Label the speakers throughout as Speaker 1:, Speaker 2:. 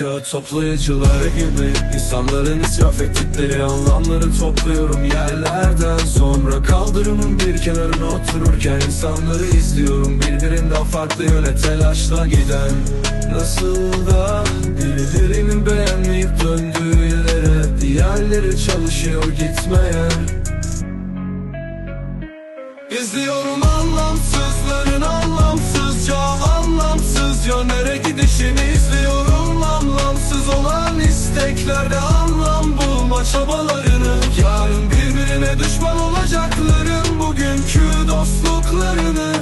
Speaker 1: Kağıt toplayıcıları gibi insanların israf ettikleri anlamları topluyorum yerlerden Sonra. Kaldırımın bir kenarına otururken insanları izliyorum. Birbirinden farklı yöne telaşla giden Nasıl da birilerinin beğenmeyip döndüğü yerlere Diğerleri çalışıyor gitmeye İzliyorum anlamsızların anlamsızca anlamsızca Nere gidişini anlamsız isteklerde anlam bulma çabalarını. Yarın birbirine düşman olacakların bugünkü dostluklarını.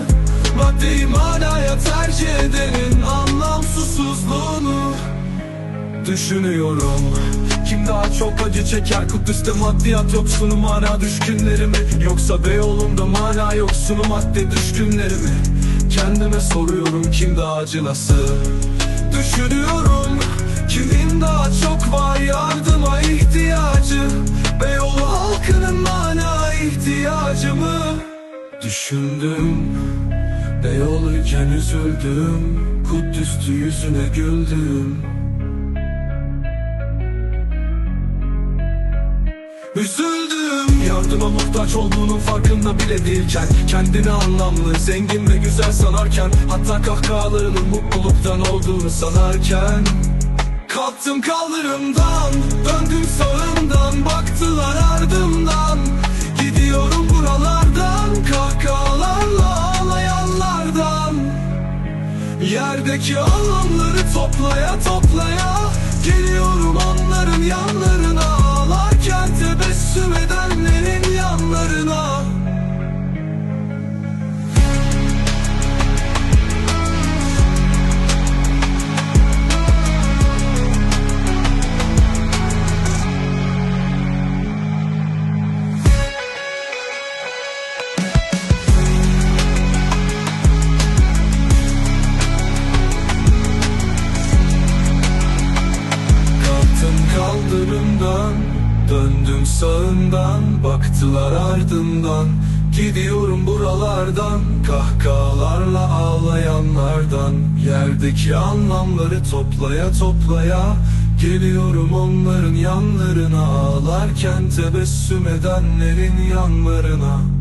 Speaker 1: Maddi manaya tercih edenin anlamsızsuzluğunu Düşünüyorum. Kim daha çok acı çeker? Kudüs'te maddiyat yoksunu mana düşkünleri mi Yoksa Beyoğlu'nda mana yoksunu madde düşkünleri mi Kendime soruyorum kim daha acılası Düşünüyorum Kimin daha çok var yardıma ihtiyacı. Beyoğlu halkının mana ihtiyacı mı? Düşündüm Beyoğlu'yken üzüldüm. Kudüs'tü yüzüne güldüm. Üzüldüm. Yardıma muhtaç olduğunun farkında bile değilken Kendini anlamlı, zengin ve güzel sanarken Hatta kahkahalarının mutluluktan olduğunu sanarken Kalktım kaldırımdan, döndüm sağımdan Baktılar ardımdan. Gidiyorum buralardan Kahkahalarla ağlayanlardan. Yerdeki anlamları toplaya toplaya Geliyorum onların kaldırımdan Döndüm sağından Baktılar ardından. Gidiyorum buralardan Kahkahalarla ağlayanlardan. Yerdeki anlamları toplaya toplaya Geliyorum onların yanlarına. Ağlarken tebessüm edenlerin yanlarına